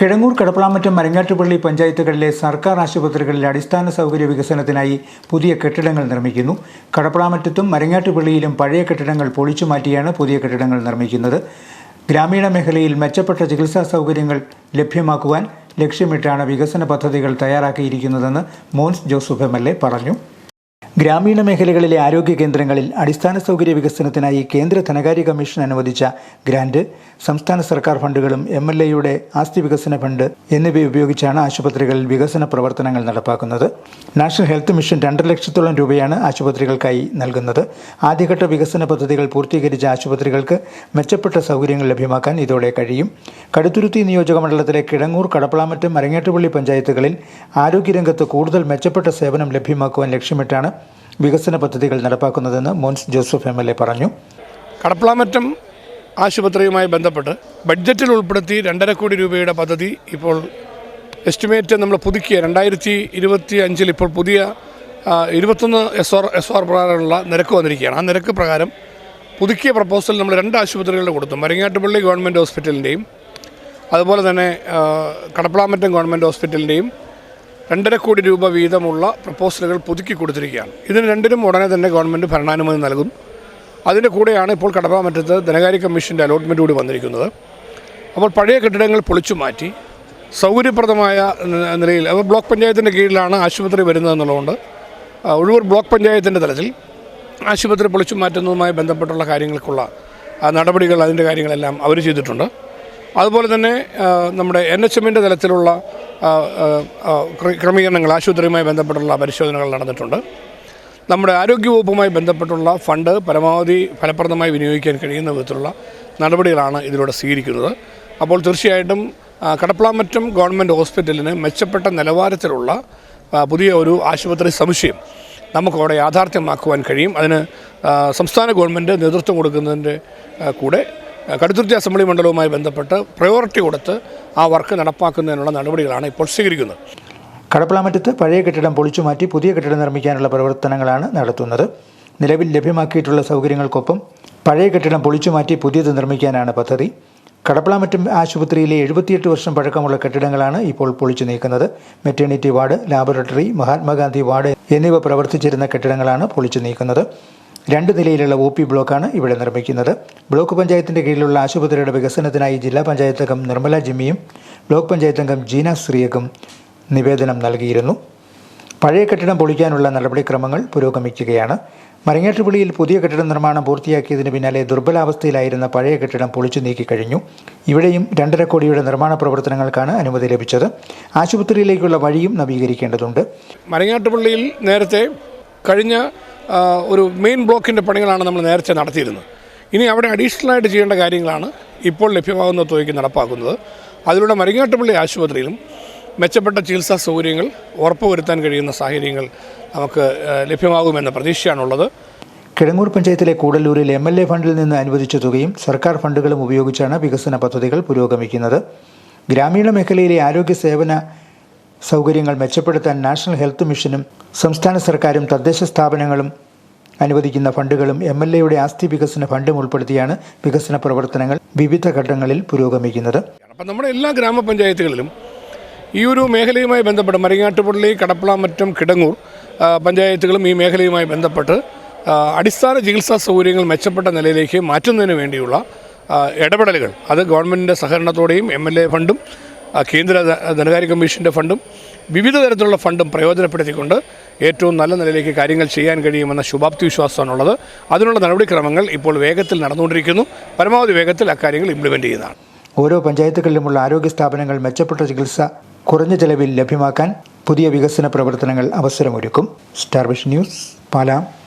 കിഴങ്ങൂർ കടപ്പളാമറ്റം മരങ്ങാട്ടുപള്ളി പഞ്ചായത്തുകളിലെ സർക്കാർ ആശുപത്രികളിലെ അടിസ്ഥാന സൗകര്യ വികസനത്തിനായി പുതിയ കെട്ടിടങ്ങൾ നിർമ്മിക്കുന്നു. കടപ്പളാമറ്റത്തും മരങ്ങാട്ടുപള്ളിയിലും പഴയ കെട്ടിടങ്ങൾ പൊളിച്ചു മാറ്റിയാണ് പുതിയ കെട്ടിടങ്ങൾ നിർമ്മിക്കുന്നത്. ഗ്രാമീണ മേഖലയിൽ മെച്ചപ്പെട്ട ചികിത്സാ സൗകര്യങ്ങൾ ലഭ്യമാക്കുവാൻ ലക്ഷ്യമിട്ടാണ് വികസന പദ്ധതികൾ തയ്യാറാക്കിയിരിക്കുന്നതെന്ന് Mons Joseph M L A പറഞ്ഞു. ഗ്രാമീണ മേഖലകളിലെ ആരോഗ്യ കേന്ദ്രങ്ങളിൽ അടിസ്ഥാന സൗകര്യ വികസനത്തിനായി കേന്ദ്ര ധനകാര്യ കമ്മീഷൻ അനുവദിച്ച ഗ്രാന്റ് സംസ്ഥാന സർക്കാർ ഫണ്ടുകളും എം എൽ എയുടെ ആസ്തി വികസന ഫണ്ട് എന്നിവ ഉപയോഗിച്ചാണ് ആശുപത്രികളിൽ വികസന പ്രവർത്തനങ്ങൾ നടപ്പാക്കുന്നത്. നാഷണൽ ഹെൽത്ത് മിഷൻ രണ്ടര ലക്ഷത്തോളം രൂപയാണ് ആശുപത്രികൾക്കായി നൽകുന്നത്. ആദ്യഘട്ട വികസന പദ്ധതികൾ പൂർത്തീകരിച്ച ആശുപത്രികൾക്ക് മെച്ചപ്പെട്ട സൗകര്യങ്ങൾ ലഭ്യമാക്കാൻ ഇതോടെ കഴിയും. കടുത്തുരുത്തി നിയോജക മണ്ഡലത്തിലെ കിടങ്ങൂർ കടപ്പളാമറ്റം അരങ്ങേട്ടുപള്ളി പഞ്ചായത്തുകളിൽ ആരോഗ്യരംഗത്ത് കൂടുതൽ മെച്ചപ്പെട്ട സേവനം ലഭ്യമാക്കുവാൻ ലക്ഷ്യമിട്ടാണ് വികസന പദ്ധതികൾ നടപ്പാക്കുന്നതെന്ന് Mons Joseph M L A പറഞ്ഞു. കടപ്പളാമറ്റം ആശുപത്രിയുമായി ബന്ധപ്പെട്ട് ബഡ്ജറ്റിൽ ഉൾപ്പെടുത്തി രണ്ടര കോടി രൂപയുടെ പദ്ധതി ഇപ്പോൾ എസ്റ്റിമേറ്റ് നമ്മൾ പുതുക്കിയ രണ്ടായിരത്തി ഇരുപത്തി അഞ്ചിൽ ഇപ്പോൾ പുതിയ ഇരുപത്തൊന്ന് എസ് ആർ എസ് ആർ പ്രകാരമുള്ള നിരക്ക് വന്നിരിക്കുകയാണ്. ആ നിരക്ക് പ്രകാരം പുതുക്കിയ പ്രപ്പോസൽ നമ്മൾ രണ്ട് ആശുപത്രികളുടെ കൊടുത്തു. മരങ്ങാട്ടുപള്ളി ഗവൺമെന്റ് ഹോസ്പിറ്റലിന്റെയും അതുപോലെ തന്നെ കടപ്പളാമറ്റം ഗവൺമെന്റ് ഹോസ്പിറ്റലിന്റെയും രണ്ടര കോടി രൂപ വീതമുള്ള പ്രപ്പോസലുകൾ പുതുക്കി കൊടുത്തിരിക്കുകയാണ്. ഇതിന് രണ്ടിനും ഉടനെ തന്നെ ഗവൺമെന്റ് ഭരണാനുമതി നൽകും. അതിന്റെ കൂടെയാണ് ഇപ്പോൾ കടപ്പാമറ്റത്ത് ധനകാര്യ കമ്മീഷന്റെ അലോട്ട്മെന്റ് കൂടി വന്നിരിക്കുന്നത്. അപ്പോൾ പഴയ കെട്ടിടങ്ങൾ പൊളിച്ചു മാറ്റി സൗകര്യപ്രദമായ നിലയിൽ അപ്പോൾ ബ്ലോക്ക് പഞ്ചായത്തിന്റെ കീഴിലാണ് ആശുപത്രി വരുന്നതെന്നുള്ളതുകൊണ്ട് ആ, ഒഴൂർ ബ്ലോക്ക് പഞ്ചായത്തിന്റെ തലത്തിൽ ആശുപത്രി പൊളിച്ചു മാറ്റുന്നതുമായി ബന്ധപ്പെട്ടുള്ള കാര്യങ്ങൾക്കുള്ള നടപടികൾ അതിന്റെ കാര്യങ്ങളെല്ലാം അവർ ചെയ്തിട്ടുണ്ട്. അതുപോലെ തന്നെ നമ്മുടെ എൻ എച്ച് എമ്മിന്റെ തലത്തിലുള്ള ക്രമീകരണങ്ങൾ ആശുപത്രിയുമായി ബന്ധപ്പെട്ടുള്ള പരിശോധനകൾ നടന്നിട്ടുണ്ട്. നമ്മുടെ ആരോഗ്യവകുപ്പുമായി ബന്ധപ്പെട്ടുള്ള ഫണ്ട് പരമാവധി ഫലപ്രദമായി വിനിയോഗിക്കാൻ കഴിയുന്ന വിധത്തിലുള്ള നടപടികളാണ് ഇതിലൂടെ സ്വീകരിക്കുന്നത്. അപ്പോൾ തീർച്ചയായിട്ടും കടപ്പളാമറ്റം ഗവൺമെന്റ് ഹോസ്പിറ്റലിന് മെച്ചപ്പെട്ട നിലവാരത്തിലുള്ള പുതിയ ഒരു ആശുപത്രി സമുച്ചയം നമുക്കവിടെ യാഥാർത്ഥ്യമാക്കുവാൻ കഴിയും. അതിന് സംസ്ഥാന ഗവൺമെന്റ് നേതൃത്വം കൊടുക്കുന്നതിന്റെ കൂടെ കടുത്തുരുത്തി അസംബ്ലി മണ്ഡലവുമായി ബന്ധപ്പെട്ട് പ്രയോറിറ്റി കൊടുത്ത് ആ വർക്ക് നടപ്പാക്കുന്നതിനുള്ള നടപടികളാണ് ഇപ്പോൾ സ്വീകരിക്കുന്നത്. കടപ്പളാമറ്റത്ത് പഴയ കെട്ടിടം പൊളിച്ചു മാറ്റി പുതിയ കെട്ടിടം നിർമ്മിക്കാനുള്ള പ്രവർത്തനങ്ങളാണ് നടത്തുന്നത്. നിലവിൽ ലഭ്യമാക്കിയിട്ടുള്ള സൗകര്യങ്ങൾക്കൊപ്പം പഴയ കെട്ടിടം പൊളിച്ചു മാറ്റി പുതിയത് നിർമ്മിക്കാനാണ് പദ്ധതി. കടപ്പളാമറ്റം ആശുപത്രിയിലെ എഴുപത്തിയെട്ട് വർഷം പഴക്കമുള്ള കെട്ടിടങ്ങളാണ് ഇപ്പോൾ പൊളിച്ചു നീക്കുന്നത്. Maternity ward laboratory Mahatma Gandhi ward എന്നിവ പ്രവർത്തിച്ചിരുന്ന കെട്ടിടങ്ങളാണ് പൊളിച്ചു നീക്കുന്നത്. രണ്ട് നിലയിലുള്ള ഒ പി ബ്ലോക്കാണ് ഇവിടെ നിർമ്മിക്കുന്നത്. ബ്ലോക്ക് പഞ്ചായത്തിന്റെ കീഴിലുള്ള ആശുപത്രിയുടെ വികസനത്തിനായി ജില്ലാ പഞ്ചായത്ത് അംഗം നിർമ്മല ജിമ്മിയും ബ്ലോക്ക് പഞ്ചായത്ത് അംഗം ജീന ശ്രീയക്കും നിവേദനം നൽകിയിരുന്നു. പഴയ കെട്ടിടം പൊളിക്കാനുള്ള നടപടിക്രമങ്ങൾ പുരോഗമിക്കുകയാണ്. മരങ്ങാട്ടുപള്ളിയിൽ പുതിയ കെട്ടിട നിർമ്മാണം പൂർത്തിയാക്കിയതിന് പിന്നാലെ ദുർബലാവസ്ഥയിലായിരുന്ന പഴയ കെട്ടിടം പൊളിച്ചു നീക്കി കഴിഞ്ഞു. ഇവിടെയും രണ്ടര കോടിയുടെ നിർമ്മാണ പ്രവർത്തനങ്ങൾക്കാണ് അനുമതി ലഭിച്ചത്. ആശുപത്രിയിലേക്കുള്ള വഴിയും നവീകരിക്കേണ്ടതുണ്ട്. മരങ്ങാട്ടുപള്ളിയിൽ നേരത്തെ കഴിഞ്ഞ ഒരു മെയിൻ ബ്ലോക്കിന്റെ പണികളാണ് നമ്മൾ നേരത്തെ നടത്തിയിരുന്നത്. ഇനി അവിടെ അഡീഷണലായിട്ട് ചെയ്യേണ്ട കാര്യങ്ങളാണ് ഇപ്പോൾ ലഭ്യമാകുന്ന തുകയ്ക്ക് നടപ്പാക്കുന്നത്. അതിലൂടെ മരങ്ങാട്ടുപള്ളി ആശുപത്രിയിലും മെച്ചപ്പെട്ട ചികിത്സാ സൗകര്യങ്ങൾ ഉറപ്പുവരുത്താൻ കഴിയുന്ന സാഹചര്യങ്ങൾ നമുക്ക് ലഭ്യമാകുമെന്ന പ്രതീക്ഷയാണുള്ളത്. കിഴങ്ങൂർ പഞ്ചായത്തിലെ കൂടല്ലൂരിൽ എം എൽ എ ഫണ്ടിൽ നിന്ന് അനുവദിച്ച തുകയും സർക്കാർ ഫണ്ടുകളും ഉപയോഗിച്ചാണ് വികസന പദ്ധതികൾ പുരോഗമിക്കുന്നത്. ഗ്രാമീണ മേഖലയിലെ ആരോഗ്യ സേവന സൗകര്യങ്ങൾ മെച്ചപ്പെടുത്താൻ നാഷണൽ ഹെൽത്ത് മിഷനും സംസ്ഥാന സർക്കാരും തദ്ദേശ സ്ഥാപനങ്ങളും അനുവദിക്കുന്ന ഫണ്ടുകളും എം എൽ എയുടെ ആസ്തി വികസന ഫണ്ടും ഉൾപ്പെടുത്തിയാണ് വികസന പ്രവർത്തനങ്ങൾ വിവിധ ഘട്ടങ്ങളിൽ പുരോഗമിക്കുന്നത്. അപ്പം നമ്മുടെ എല്ലാ ഗ്രാമപഞ്ചായത്തുകളിലും ഈ ഒരു മേഖലയുമായി ബന്ധപ്പെട്ട് മരങ്ങാട്ടുപള്ളി കടപ്പളാമറ്റം കിടങ്ങൂർ പഞ്ചായത്തുകളും ഈ മേഖലയുമായി ബന്ധപ്പെട്ട് അടിസ്ഥാന ചികിത്സാ സൗകര്യങ്ങൾ മെച്ചപ്പെട്ട നിലയിലേക്ക് മാറ്റുന്നതിന് വേണ്ടിയുള്ള ഇടപെടലുകൾ അത് ഗവൺമെന്റിന്റെ സഹകരണത്തോടെയും എം എൽ എ ഫണ്ടും കേന്ദ്ര ധനകാര്യ കമ്മീഷന്റെ ഫണ്ടും വിവിധ തരത്തിലുള്ള ഫണ്ടും പ്രയോജനപ്പെടുത്തിക്കൊണ്ട് ഏറ്റവും നല്ല നിലയിലേക്ക് കാര്യങ്ങൾ ചെയ്യാൻ കഴിയുമെന്ന ശുഭാപ്തി വിശ്വാസമാണുള്ളത്. അതിനുള്ള നടപടിക്രമങ്ങൾ ഇപ്പോൾ വേഗത്തിൽ നടന്നുകൊണ്ടിരിക്കുന്നു. പരമാവധി വേഗത്തിൽ അക്കാര്യങ്ങൾ ഇംപ്ലിമെന്റ് ചെയ്യുന്നതാണ്. ഓരോ പഞ്ചായത്തുകളിലുമുള്ള ആരോഗ്യ സ്ഥാപനങ്ങൾ മെച്ചപ്പെട്ട ചികിത്സ കുറഞ്ഞ ചെലവിൽ ലഭ്യമാക്കാൻ പുതിയ വികസന പ്രവർത്തനങ്ങൾ അവസരമൊരുക്കും. Starvision news പാലാം.